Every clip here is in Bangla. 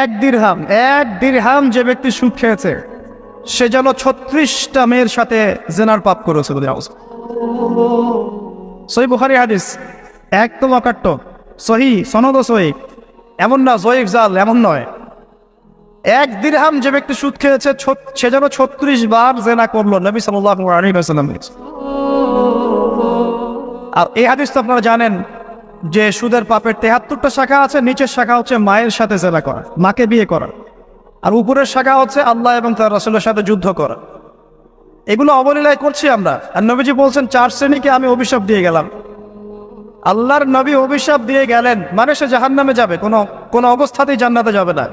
এক দিরহাম এক দিরহাম যে ব্যক্তি সুদ খেয়েছে, সে যেন ছত্রিশটা মেয়ের সাথে জেনার পাপ করেছে বলে অবস্থা সহি বুখারি হাদিস, একদম অকাট্য। সহি সনদ সহি। এমন না, জয়ীফ জাল, এমন নয়। এক দিরহাম যে ব্যক্তি সুদ খেয়েছে সে যেন ছত্রিশ বার জেনা করল নবী আলাইহি আর এই হাদিস তো আপনারা জানেন যে সুদের পাপের তেহাত্তরটা শাখা আছে, নিচের শাখা হচ্ছে মায়ের সাথে জেনা করা, মাকে বিয়ে করা। আর উপরের শাখা হচ্ছে আল্লাহ এবং তার রাসূলের সাথে যুদ্ধ করা। এগুলো অবলীলায় করছি আমরা। আর নবীজি বলছেন, চার শ্রেণীকে আমি অভিশাপ দিয়ে গেলাম। আল্লাহর নবী অভিশাপ দিয়ে গেলেন মানে সে জাহান নামে যাবে, কোনো কোনো অবস্থাতেই জান্নাতে যাবে না।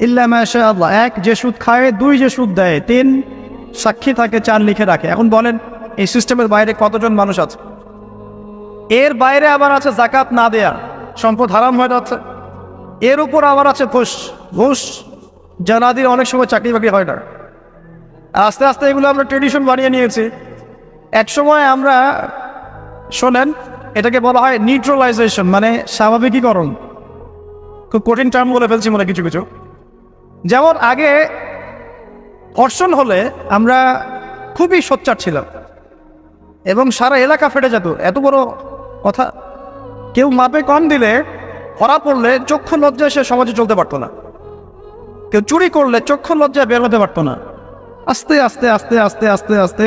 ইল্লা মাশা আল্লাহ, এক যে সুদ খায়, দুই যে সুদ দেয়, তিন সাক্ষী থাকে, চার লিখে রাখে। এখন বলেন, এই সিস্টেমের বাইরে কতজন মানুষ আছে? এর বাইরে আবার আছে জাকাত না দেয়া। সম্পদ হারাম হয়ে যাচ্ছে। এর উপর আবার আছে ঘুষ। ঘুষ জানাদির অনেক সময় চাকরি বাকরি হয় না। আস্তে আস্তে এগুলো আমরা ট্রেডিশন বানিয়ে নিয়েছি। এক সময় আমরা, শোনেন, এটাকে বলা হয় নিউট্রালাইজেশন মানে স্বাভাবিকীকরণ। খুব কঠিন টার্ম বলে ফেলছি মনে কিছু কিছু। যেমন আগে ধর্ষণ হলে আমরা খুবই সোচ্চার ছিলাম। এবং সারা এলাকা ফেটে যেত। এত বড় কথা, কেউ মাপে কম দিলে, ধরা পড়লে চক্ষু লজ্জায় সে সমাজে চলতে পারতো না। কেউ চুরি করলে চক্ষু লজ্জায় বের হতে পারতো না। আস্তে আস্তে আস্তে আস্তে আস্তে আস্তে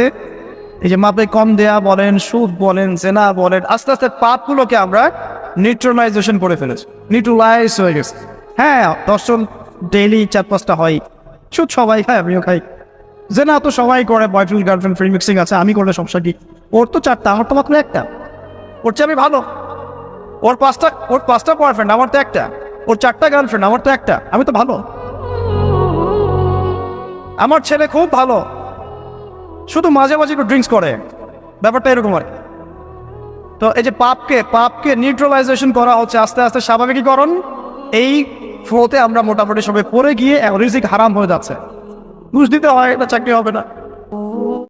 এই যে মাপে কম দেয়া বলেন, সুদ বলেন, জেনা বলেন, আস্তে আস্তে পাপগুলোকে আমরা নিউট্রালাইজেশন করে ফেলেছি। নিউট্রালাইজ হয়ে গেছে। হ্যাঁ দর্শন ডেইলি চার পাঁচটা হয়। সুদ সবাই খায়, আমিও খাই। জেনা তো সবাই করে বয়ফ্রেন্ড গার্লফ্রেন্ড ফ্রি মিক্সিং আছে, আমি করলে সমস্যা কি? ওর তো চারটা, আমার তো মাত্র একটা। ওর চেয়ে আমি ভালো। ওর পাঁচটা ওর পাঁচটা বয়ফ্রেন্ড আমার তো একটা। ওর চারটা গার্লফ্রেন্ড আমার তো একটা। আমি তো ভালো। আমার ছেলে খুব ভালো। শুধু মাঝে মাঝে একটু ড্রিঙ্কস করে। ব্যাপারটা এরকম আর। তো এই যে পাপকে পাপকে নিউট্রালাইজেশন করা হচ্ছে আস্তে আস্তে স্বাভাবিকীকরণ, এই ফ্লোতে আমরা মোটামুটি সবাই পড়ে গিয়ে রিজিক হারাম হয়ে যাচ্ছে। ঘুষ দিতে হয় এটা চাকরি হবে না।